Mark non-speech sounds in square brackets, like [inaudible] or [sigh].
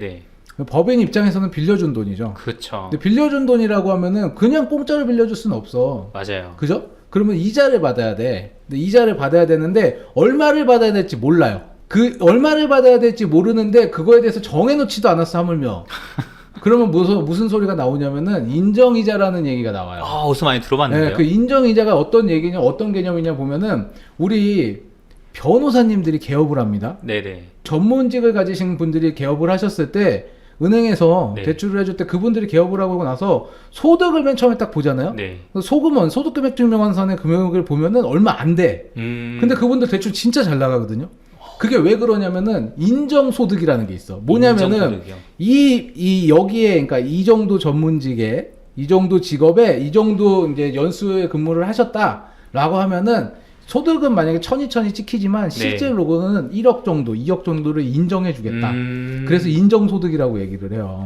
네. 법인 입장에서는 빌려준 돈이죠. 그렇죠. 근데 빌려준 돈이라고 하면은 그냥 공짜로 빌려줄 수는 없어. 맞아요. 그죠? 그러면 이자를 받아야 돼. 근데 이자를 받아야 되는데 얼마를 받아야 될지 몰라요. 그 얼마를 받아야 될지 모르는데 그거에 대해서 정해놓지도 않았어 하물며. [laughs] 그러면 무슨 무슨 소리가 나오냐면은 인정 이자라는 얘기가 나와요. 아, 어디서 많이 들어봤는데요. 네, 그 인정 이자가 어떤 얘기냐, 어떤 개념이냐 보면은 우리 변호사님들이 개업을 합니다. 네네. 전문직을 가지신 분들이 개업을 하셨을 때 은행에서 네. 대출을 해줄 때 그분들이 개업을 하고 나서 소득을 맨 처음에 딱 보잖아요. 네. 소금원 소득금액 증명환산의 금액을 보면은 얼마 안 돼. 음. 근데 그분들 대출 진짜 잘 나가거든요. 그게 왜 그러냐면은 인정소득이라는 게 있어. 뭐냐면은. 이, 이 여기에 그러니까 이 정도 전문직에 이 정도 직업에 이 정도 이제 연수에 근무를 하셨다라고 하면은 소득은 만약에 천이 천이 찍히지만 네. 실제로는 1억 정도, 2억 정도를 인정해 주겠다. 음. 그래서 인정소득이라고 얘기를 해요.